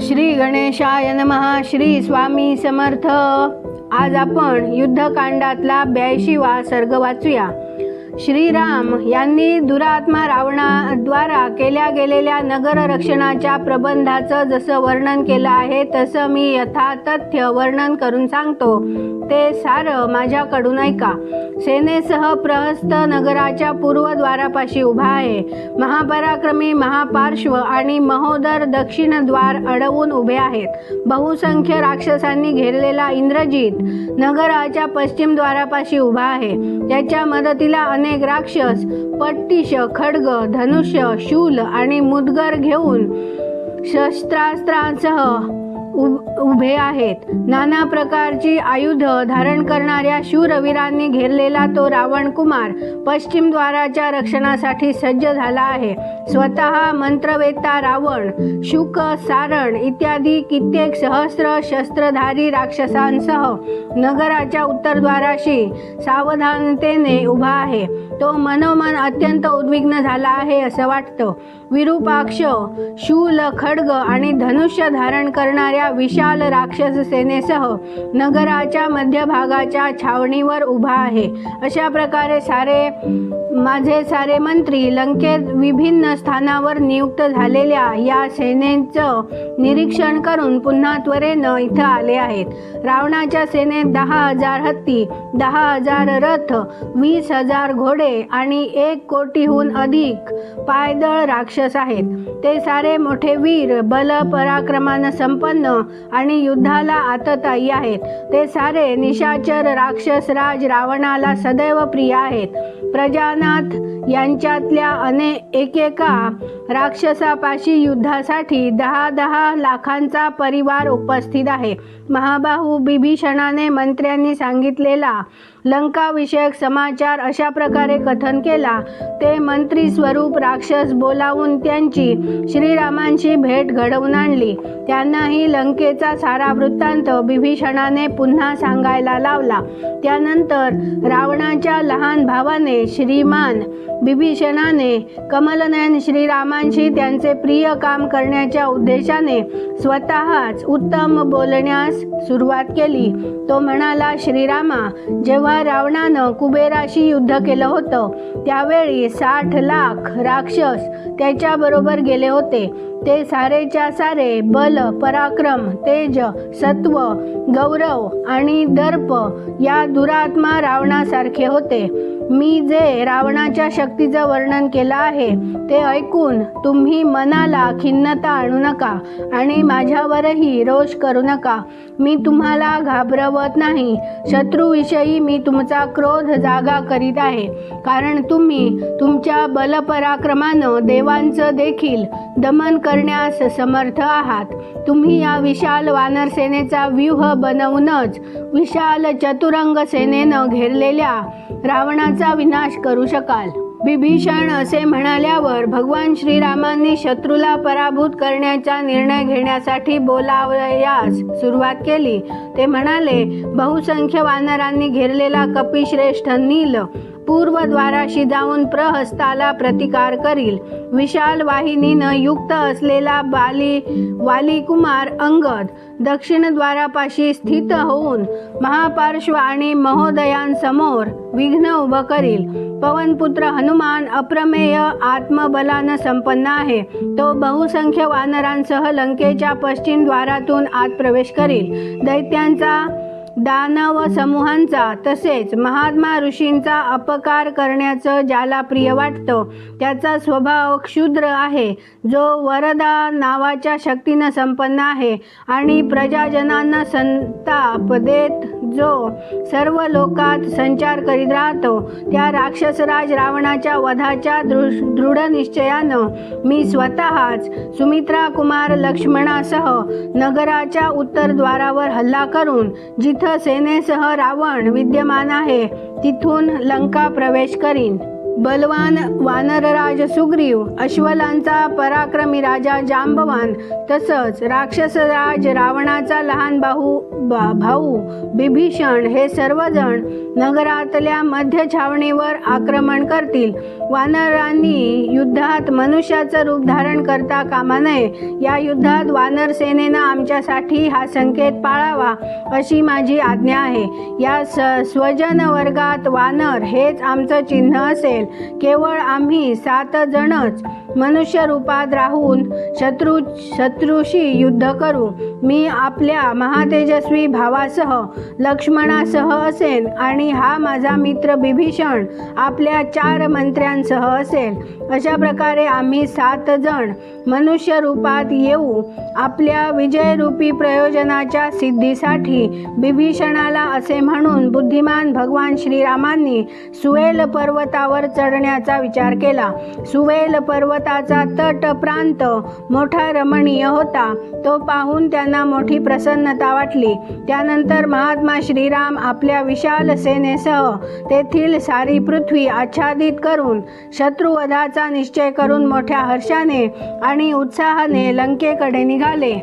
श्री गणेशाय नमहा श्री स्वामी समर्थ. आज आपण युद्धकांडातला ब्याऐंशीवा सर्ग वाचूया. श्रीराम यांनी दुरात्मा रावणाद्वारा केल्या गेलेल्या नगर रक्षणाच्या प्रबंधाचं जसं वर्णन केलं आहे तसं मी यथातथ्य वर्णन करून सांगतो. ते सारं माझ्याकडून ऐका. सेनेसह प्रहस्त नगराच्या पूर्वद्वारापाशी उभा आहे. महापराक्रमी महापार्श्व आणि महोदर दक्षिण द्वार अडवून उभे आहेत. बहुसंख्य राक्षसांनी घेरलेला इंद्रजित नगराच्या पश्चिम द्वारापाशी उभा आहे. त्याच्या मदतीला अनेक राक्षस पट्टिश खड्ग धनुष्य शूल आणि मुदगर घेऊन शस्त्रास्त्रांसह उभे आहेत. नाना प्रकारची आयुध धारण करणाऱ्या शूरवीरांनी घेरलेला तो रावण कुमार पश्चिम द्वाराच्या रक्षणासाठी सज्ज झाला आहे. स्वतः मंत्रवेत्ता रावण शुक सारण इत्यादी कित्येक सहस्र शस्त्रधारी राक्षसांसह नगराच्या उत्तरद्वाराशी सावधानतेने उभा आहे. तो मनोमन अत्यंत उद्विग्न झाला आहे असं वाटतं. विरूपाक्ष शूल खड्ग आणि धनुष्य धारण करणाऱ्या विशाल राक्षस सेनेसह नगराच्या मध्यभागाच्या छावणीवर उभा आहे. अशा प्रकारे सारे माझे सारे मंत्री लंकेत विभिन्न स्थानावर नियुक्त झालेल्या या सेनेचं निरीक्षण करून पुन्हा त्वरेनं इथं आले आहेत. रावणाच्या सेनेत दहा हजार हत्ती दहा हजार रथ वीस हजार घोडे आणि एक कोटीहून अधिक पायदळ राक्षस आहेत. ते सारे मोठे वीर बल पराक्रमानं संपन्न आणि युद्धाला आततायी आहेत. ते सारे निशाचर राक्षस राज रावणाला सदैव प्रिय आहेत. प्रजानाथ यांच्यातल्या अने एकेका राक्षसापाशी युद्धासाठी दहा दहा लाखांचा परिवार उपस्थित आहे. महाबाहू बिभीषणाने मंत्र्यांनी सांगितलेला लंकाविषयक समाचार अशा प्रकारे कथन केला. ते मंत्री स्वरूप राक्षस बोलावून त्यांची श्रीरामांशी भेट घडवून आणली. त्यांनाही लंकेचा सारा वृत्तांत बिभीषणाने पुन्हा सांगायला लावला. त्यानंतर रावणाच्या लहान भावाने श्रीमान बिभीषणाने कमलनयन श्रीरामांशी त्यांचे प्रिय काम करण्याच्या उद्देशाने स्वतःच उत्तम बोलण्यास सुरुवात केली. तो म्हणाला श्रीरामा जेव्हा रावणानं कुबेराशी युद्ध केलं होतं. त्यावेळी साठ लाख राक्षस त्याच्याबरोबर गेले होते. ते सारेच्या सारे बल पराक्रम तेज सत्व गौरव आणि दर्प या दुरात्मा रावणासारखे होते. मी जे रावणाच्या शक्तीचं वर्णन केलं आहे ते ऐकून तुम्ही मनाला खिन्नता आणू नका आणि माझ्यावरही रोष करू नका. मी तुम्हाला घाबरवत नाही. शत्रूविषयी मी तुमचा क्रोध जागा करीत आहे. कारण तुम्ही तुमच्या बलपराक्रमानं देवांचं देखील दमन करण्यास समर्थ आहात. तुम्ही या विशाल वानर सेनेचा व्यूह बनवूनच विशाल चतुरंग सेनेनं घेरलेल्या रावणाचा विनाश करू शकाल. विभीषण असे म्हणाल्यावर भगवान श्रीरामांनी शत्रूला पराभूत करण्याचा निर्णय घेण्यासाठी बोलावयास सुरुवात केली. ते म्हणाले बहुसंख्य वानरांनी घेरलेला कपिश्रेष्ठ नील पूर्वद्वाराशी जाऊन प्रहस्ताला प्रतिकार करील. विशाल वाहिनीनं युक्त असलेला बाली वालीकुमार अंगद दक्षिणद्वारापाशी स्थित होऊन महापार्श्व आणि महोदयांसमोर विघ्न उभं करील. पवनपुत्र हनुमान अप्रमेय आत्मबलानं संपन्न आहे. तो बहुसंख्य वानरांसह लंकेच्या पश्चिम द्वारातून आत प्रवेश करील. दैत्यांचा दानव समूहांचा तसेच महात्मा ऋषींचा अपकार करण्याचं ज्याला प्रिय वाटतं त्याचा स्वभाव क्षुद्र आहे. जो वरदा नावाच्या शक्तीनं संपन्न आहे आणि प्रजाजनांना संताप देत जो सर्व लोकात संचार करीत राहतो त्या राक्षसराज रावणाच्या वधाच्या दृढ निश्चयानं मी स्वतःच सुमित्रा कुमार लक्ष्मणासह नगराच्या उत्तरद्वारावर हल्ला करून जिथं सेनेसह रावण विद्यमान आहे तिथून लंका प्रवेश करीन. बलवान वानरराज सुग्रीव अश्वलांचा पराक्रमी राजा जांबवान तसंच राक्षसराज रावणाचा लहान भाऊ बा- भाऊ बिभीषण हे सर्वजण नगरातल्या मध्य छावणीवर आक्रमण करतील. वानरांनी युद्धात मनुष्याचं रूप धारण करता कामा नये. या युद्धात वानर सेनेनं आमच्यासाठी हा संकेत पाळावा अशी माझी आज्ञा आहे. या स स्वजन वर्गात वानर हेच आमचं चिन्ह असेल. केवळ आम्ही सात जणच मनुष्य रूपात राहून शत्रू शत्रूशी युद्ध करू. मी आपल्या महातेजस्वी भावासह लक्ष्मणासह असेन आणि हा माझा मित्र बिभीषण आपल्या चार मंत्र्यांसह असेल. अशा प्रकारे आम्ही सात जण मनुष्य रूपात येऊ. आपल्या विजयरूपी प्रयोजनाच्या सिद्धीसाठी बिभीषणाला असे म्हणून बुद्धिमान भगवान श्रीरामांनी सुवेल पर्वतावर चढण्याचा विचार केला. सुवेल पर्वताचा तट प्रांत मोठा रमणीय होता. तो पाहून त्यांना मोठी प्रसन्नता वाटली. त्यानंतर महात्मा श्रीराम आपल्या विशाल सेनेसह तेथील सारी पृथ्वी आच्छादित करून शत्रुवधाचा निश्चय करून मोठ्या हर्षाने आणि उत्साहाने लंकेकडे निघाले.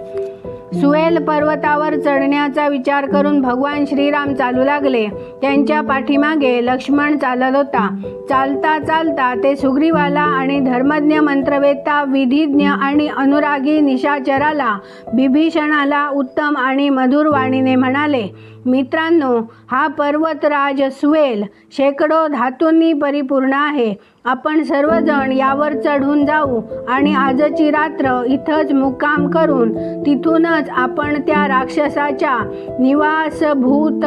सुएल पर्वतावर चढण्याचा विचार करून भगवान श्रीराम चालू लागले. त्यांच्या पाठीमागे लक्ष्मण चालत होता. चालता चालता ते सुग्रीवाला आणि धर्मज्ञ मंत्रवेत्ता विधिज्ञ आणि अनुरागी निशाचराला बिभीषणाला उत्तम आणि मधुर वाणीने म्हणाले मित्रांनो हा पर्वतराज सुवेल. शेकडो धातूंनी परिपूर्ण आहे. आपण सर्वजण यावर चढून जाऊ आणि आजची रात्र इथंच मुक्काम करून तिथूनच आपण त्या राक्षसाच्या निवासभूत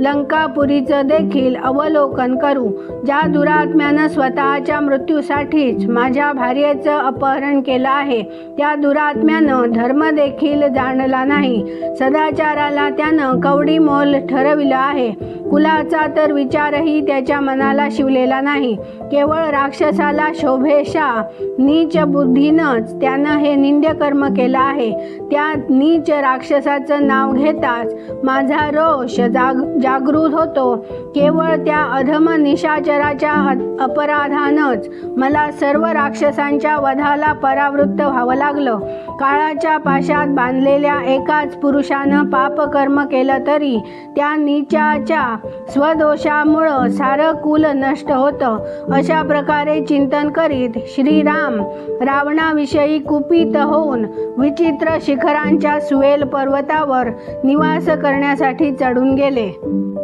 लंकापुरीचं देखील अवलोकन करू. ज्या दुरात्म्यानं स्वतःच्या मृत्यूसाठीच माझ्या भार्येचं अपहरण केलं आहे त्या दुरात्म्यानं धर्म देखील जाणला नाही. सदाचाराला त्यानं कवडी मोल ठरविलं आहे. कुलाचा तर विचारही त्याच्या मनाला शिवलेला नाही. केवळ राक्षसाला शोभेशा नीच बुद्धीनंच त्यानं हे निंद्यकर्म केलं आहे. त्या नीच राक्षसाचं नाव घेताच माझा रोष जाग जागृत होतो. केवळ त्या अधम निशाचराच्या अपराधानच अपराधानंच मला सर्व राक्षसांच्या वधाला परावृत्त व्हावं लागलं. काळाच्या पाशात बांधलेल्या एकाच पुरुषानं पापकर्म केलं तरी त्या नीचाच्या स्वदोषामुळं सारं कुल नष्ट होतं. अशा प्रकारे चिंतन करीत श्रीराम रावणाविषयी कुपित होऊन विचित्र शिखरांच्या सुवेल पर्वतावर निवास करण्यासाठी चढून गेले.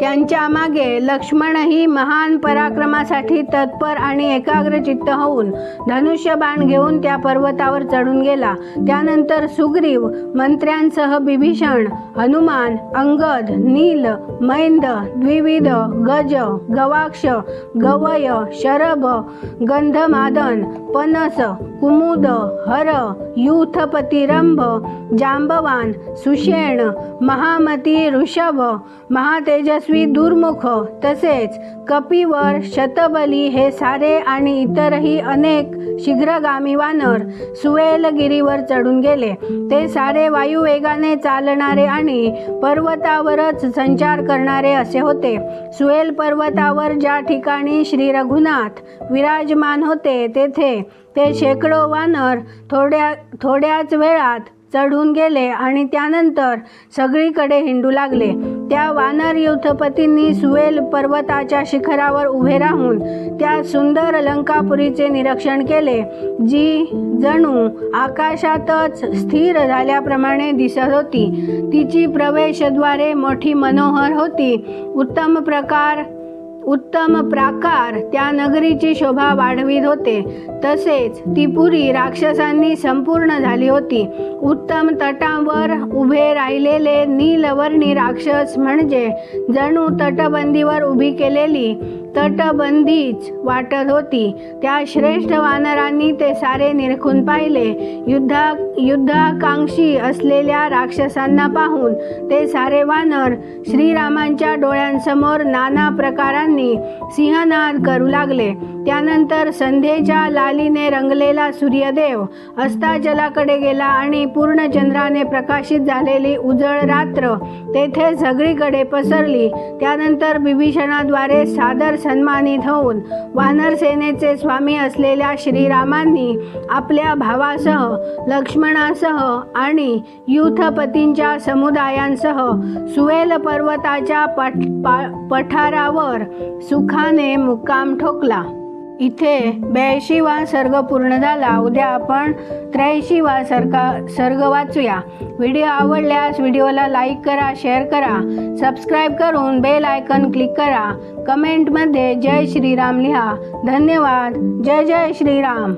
त्यांच्या मागे लक्ष्मणही महान पराक्रमासाठी तत्पर आणि एकाग्रचित्त होऊन धनुष्यबाण घेऊन त्या पर्वतावर चढून गेला. त्यानंतर सुग्रीव मंत्र्यांसह बिभीषण हनुमान अंगद नील मैंद द्विविध गज गवाक्ष गवय शरभ गंधमादन पनस कुमुद हर यूथपतिरंभ जांबवान सुषेण महामती ऋषभ तेजस्वी दुर्मुख तसेच कपिवर शतबली हे सारे आणि इतरही अनेक शीघ्रगामी वानर सुवेलगिरीवर चढून गेले. ते सारे वायुवेगाने चालणारे आणि पर्वतावरच संचार करणारे असे होते. सुवेल पर्वतावर ज्या ठिकाणी श्री रघुनाथ विराजमान होते तेथे ते शेकडो वानर थोड्या थोड्याच वेळात चढून गेले आणि त्यानंतर सगळीकडे हिंडू लागले. त्या वानर युथपतींनी सुवेल पर्वताच्या शिखरावर उभे राहून त्या सुंदर लंकापुरीचे निरीक्षण केले जी जणू आकाशातच स्थिर झाल्याप्रमाणे दिसत होती. तिची प्रवेशद्वारे मोठी मनोहर होती. उत्तम प्रकार उत्तम प्राकार त्या नगरीची शोभा वाढवीत होते. तसेच ती पुरी राक्षसांनी संपूर्ण झाली होती. उत्तम तटावर उभे राहिलेले नीलवर्णी राक्षस म्हणजे जणू तटबंदीवर उभी केलेली तटबंदीच वाटत होती. त्या श्रेष्ठ वानरांनी ते सारे निरखून पाहिले. युद्धा युद्धाकांक्षी असलेल्या राक्षसांना पाहून ते सारे वानर श्रीरामांच्या डोळ्यांसमोर नाना प्रकारांनी सिंहनाद करू लागले. त्यानंतर संध्येच्या लालीने रंगलेला सूर्यदेव अस्ताचलाकडे गेला आणि पूर्ण चंद्राने प्रकाशित झालेली उजळ रात्र तेथे सगळीकडे पसरली. त्यानंतर बिभीषणाद्वारे सादर सन्मानित होऊन वानर सेनेचे स्वामी असलेल्या श्रीरामांनी आपल्या भावासह लक्ष्मणासह आणि युथपतींच्या समुदायांसह सुवेल पर्वताच्या पठ पा पठारावर सुखाने मुक्काम ठोकला. इथे ब्याऐंशीवा सर्ग पूर्ण झाला. उद्या आपण त्र्याऐंशीवा सरका सर्ग वाचूया. व्हिडिओ आवडल्यास व्हिडिओला लाईक करा शेअर करा. सबस्क्राईब करून बेल आयकन क्लिक करा. कमेंटमध्ये जय श्रीराम लिहा. धन्यवाद. जय जय श्रीराम.